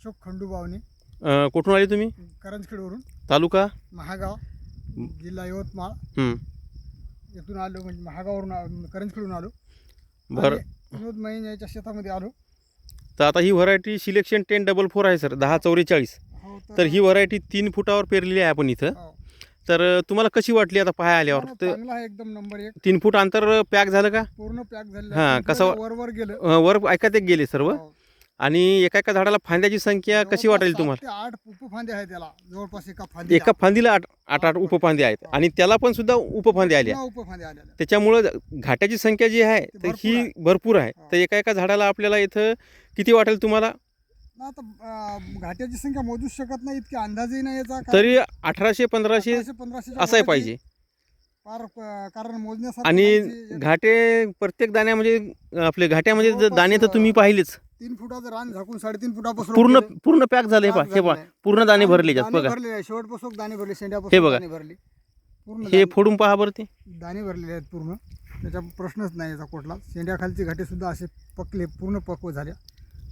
अशोक खंडू बावणे अ, कुठून आले तुम्ही? करंजखेडवरून. तालुका? महागाव जिल्हा यवतमाळ. हं. येथून आलो म्हणजे महागावरून आ- करंजखेडून आलो. बरं. आणि विनोद महिन याच्या शेतामध्ये आलो. तर आता ही variety selection ten double four आहे सर. दहा चौवेचाळीस. हो तर ही व्हरायटी तीन फुटावर पेरलेली आहे आपण इथं. हो. तर अ, तुम्हाला कशी वाटली आता पाहाय आल्यावर? चांगला- तर चांगला आहे एकदम नंबर एक. तीन फूट अंतर पॅक झालं का? पूर्ण पॅक झालेलं हा, आहे. कसं- वर वर गेलं. अ, वर ऐकात एक गेले सर्व? हो. आणि एका एका झाडाला फांद्याची संख्या कशी वाटेल तुम्हाला? ते आठ उपफांदे आहेत त्याला. जवळपास एका फांदी एका फांदीला आठ आठ आठ उपफांदे आहेत. आणि त्याला पण सुद्धा उपफांदे आल्या उपफांदे आलेल्या त्याच्यामुळं घाट्याची संख्या जी आहे तर ही. भरपूर आहे. तर एका एका झाडाला आपल्याला इथं किती वाटेल तुम्हाला? ना आता अं, घाट्याची संख्या मोजूच शकत नाही इतके अंदाजही नाही याचा कारण तरी अठराशे पंधराशे 1800, 1500 असाय पाहिजे. वरती फार अं, कारण मोजण्यासारखं आणि. घाटे प्रत्येक दाण्या म्हणजे आपले घाट्या म्हणजे जवळपास, दाणे तर तुम्ही पाहिलेच. तीन फुटाचं रान झाकून साडेतीन फुटापासून पूर्ण. पूर्ण पॅक झाले हे पहा हे पहा. पूर्ण दाणे आणि भरले जास्त दाणे बघा. भरलेले शेवटपासून दाणे भरले हे शेंड्यापासून बघा. दाणे भरले. पूर्ण हे दाणे- फोडून पहा बरं ते. दाणे भरलेले आहेत पूर्ण. त्याचा प्रश्नच नाही याचा कुठला. शेंड्याखालचे घाटे सुद्धा असे पकले पूर्ण पक्व झाल्या.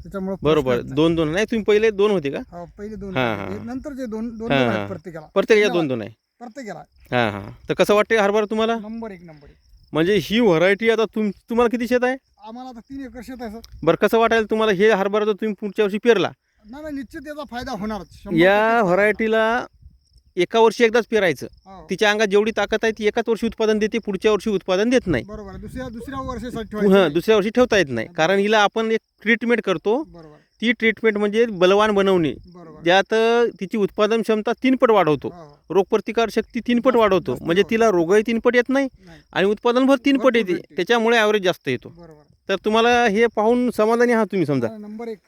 त्याच्यामुळे बरोबर. दोन दोन. नाही तुम्ही पहिले दोन होते का? हो, पहिले दोन हा, होते. हा. हे नंतरचे दोन दोन हा, हा. आहेत प्रत्येकाला. प्रत्येकाच्या दोन दोन आहे. प्रत्येकाला. हां हां. तर कसं वाटते हरभरा तुम्हाला? नंबर एक नंबर एक. म्हणजे ही व्हरायटी आता तुम तुम्हाला किती शेत आहे? आम्हाला आता तीन एकर शेत आहे सर. बरं कसं वाटायला तुम्हाला हे हरभरा जर तुम्ही पुढच्या वर्षी पेरला? नाही नाही निश्चित याचा फायदा होणारच. शंभर या टक्के व्हरायटीला एका वर्षी एकदाच पेरायचं. होणार. हो, तिच्या अंगात जेवढी ताकद आहे ती एकाच वर्षी उत्पादन देते पुढच्या वर्षी उत्पादन देत नाही. बरोबर आहे. दुसऱ्या दुसऱ्या वर्षासाठी हां ठेवायचं दुसऱ्या वर्षी ठेवता येत नाही. कारण हिला आपण एक ट्रीटमेंट करतो. बरोबर. ती ट्रीटमेंट म्हणजे बलवान बनवणे. ज्यात तिची उत्पादन क्षमता तीनपट वाढवतो. रोगप्रतिकार शक्ती तीनपट वाढवतो. म्हणजे. तिला रोगही तीनपट येत नाही आणि उत्पादन भर तीनपट येते. त्याच्यामुळे ॲव्हरेज जास्त येतो. तर तुम्हाला हे पाहून समाधानी आहात तुम्ही समजा. नंबर एक.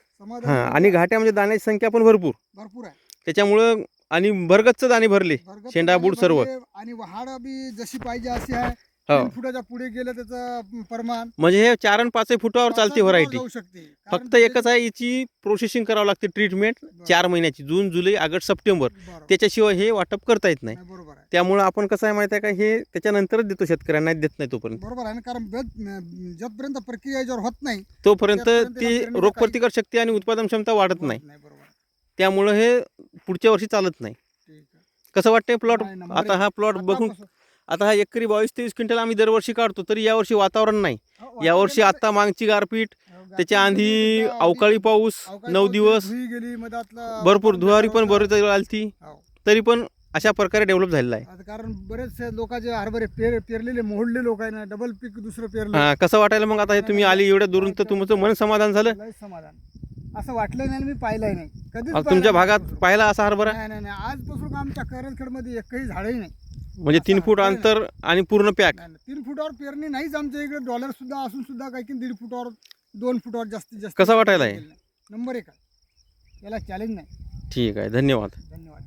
हां आणि घाट्यामध्ये दाण्याची संख्या पण भरपूर. भरपूर आहे. त्याच्यामुळं आणि भरगतच दाणे भरले. शेंडा बूड सर्व. आणि वाढ बी जशी पाहिजे अशी आहे. हो. तीन फुटाच्या पुढे गेलं त्याचं प्रमाण म्हणजे हे चार आणि पाचही फुटावर चालते व्हरायटी जाऊ शकते. कारण फक्त ते- एकच आहे याची प्रोसेसिंग करावं लागते ट्रीटमेंट. चार महिन्याची जून जुलै ऑगस्ट सप्टेंबर. बरोबर. त्याच्याशिवाय हे वाटप करता येत नाही. नाही, बरोबर आहे. त्यामुळं आपण कसं आहे माहिती आहे का हे त्याच्यानंतरच देतो शेतकऱ्यांना देत नाही तोपर्यंत. बरोबर आहे ना कारण जोपर्यंत प्रक्रिया याच्यावर होत नाही तोपर्यंत त्यापर्यंत ती रोगप्रतिकार शक्ती आणि उत्पादन क्षमता वाढत नाही. बरोबर आहे. त्यामुळं हे पुढच्या वर्षी चालत नाही. ठीक आहे. कसं वाटतंय प्लॉट नाही, नंबर आता एक. हा प्लॉट बघून आतापासून- आता हा एकरी बावीस तेवीस क्विंटल आम्ही दरवर्षी काढतो तरी यावर्षी वातावरण नाही. हो, यावर्षी वातावरण- आता मागची गारपीट हो, त्याच्या आधी गेली, त्याच्या अवकाळी पाऊस नऊ दिवस. भरपूर धुवारी पण. बरेच आलती. हो. तरी पण अशा प्रकारे डेव्हलप झालेला आहे. कारण बरेचसे लोकांचे हरभरे पेर पेरलेले मोडले लोक आहे ना डबल पीक दुसरं पेरलं. कसं वाटायला मग आता हे तुम्ही आली एवढ्या दुरून तर तुमचं मन समाधान झालं? समाधान. असं वाटलं नाही मी पाहिलंय नाही. पाहिलं तुमच्या भागात. पाहिला असा हरभरा? नाही नाही आजपासून आमच्या करंजखेडमध्ये एकही झाडही नाही. म्हणजे तीन फूट अंतर आणि पूर्ण पॅक. नाही, नाही. तीन फुटावर पेरणी नाहीच आमच्या इकडे. डॉलर सुद्धा असून सुद्धा काही की दीड फुटावर दोन फुटावर जास्तीत जास्त कसा वाटायला आहे? नंबर एक आहे. याला चॅलेंज नाही. ठीक आहे धन्यवाद धन्यवाद.